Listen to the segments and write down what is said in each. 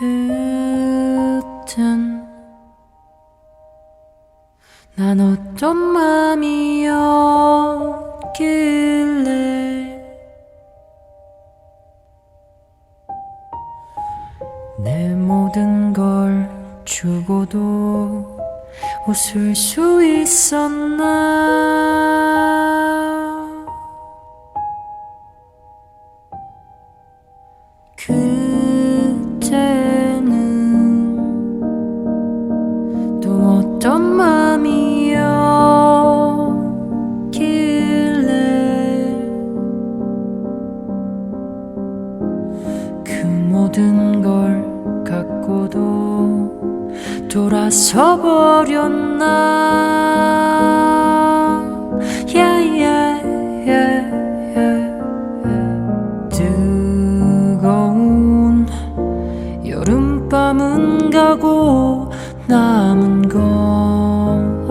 그땐 난 어떤 맘이었길래 내 모든 걸 주고도 웃을 수 있었나 돌아서 버렸나 yeah, yeah, yeah. 뜨거운 여름밤은 가고 남은 건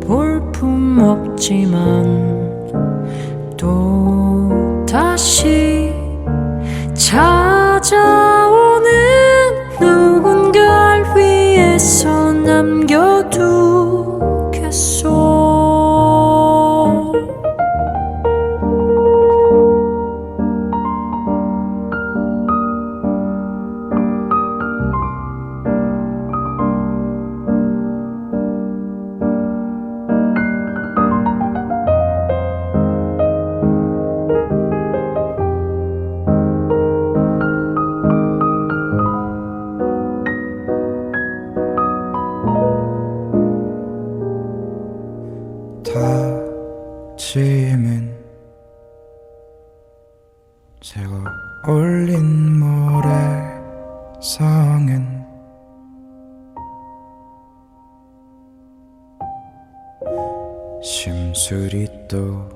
볼품 없지만 또 다시 찾아 다짐은 제가 올린 모래성은 심술이 또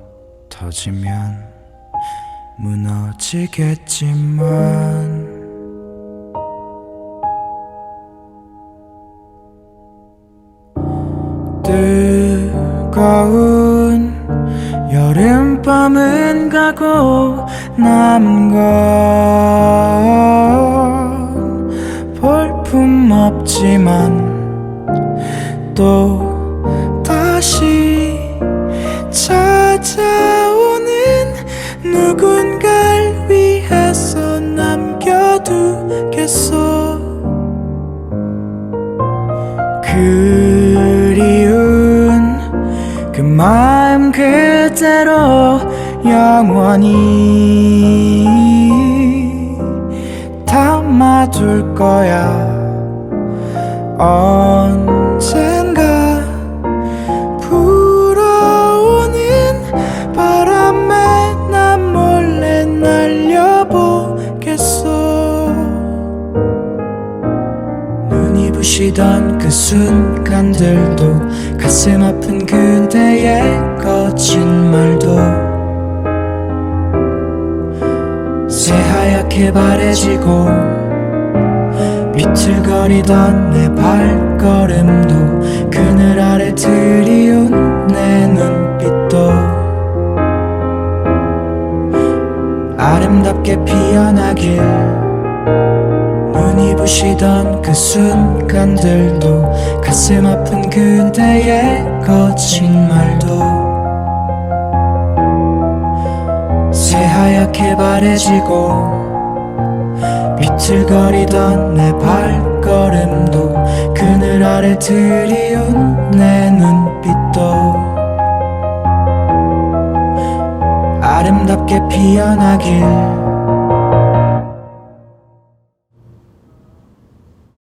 터지면 무너지겠지만 뜨거운 여름밤은 가고 남은 건 볼품 없지만 또 다시 찾아오는 누군가를 위해서 남겨두겠어 그 마음 그대로 영원히 담아둘 거야 부시던 그 순간들도 가슴 아픈 그대의 거친 말도 새하얗게 바래지고 비틀거리던 내 발걸음도 그늘 아래 드리운 내 부시던 그 순간들도 가슴 아픈 그대의 거친 말도 새하얗게 바래지고 비틀거리던 내 발걸음도 그늘 아래 드리운 내 눈빛도 아름답게 피어나길